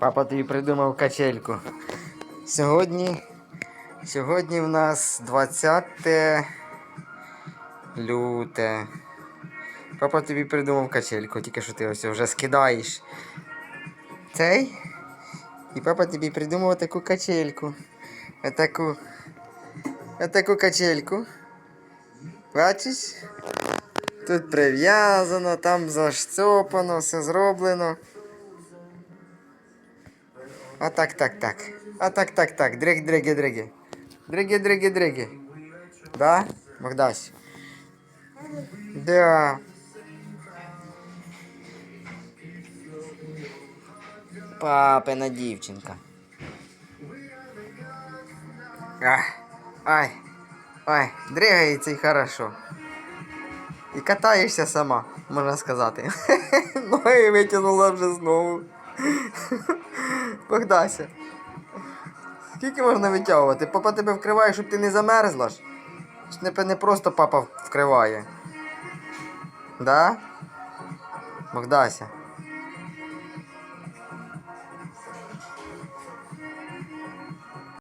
Папа тобі придумав качельку. Сьогодні. Сьогодні в нас 20 люте. Папа тобі придумав качельку, тільки що ти ось вже скидаєш. Цей. І папа тобі придумав таку качельку. Отаку. Отаку качельку. Бачиш? Тут прив'язано, там заштопано, все зроблено. А так, так, так. А так, так, так. Дриги, дриги, дриги. Дриги, дриги, дриги. Да? Богдась? Да. Папина дівчинка. Ай, ай, ай, дригається і хорошо. І катаєшся сама, можна сказати. Ноги витягнула вже знову. Богдася. Скільки можна витягувати? Папа тебе вкриває, щоб ти не замерзла ж. Не, не просто папа вкриває. Да? Богдася.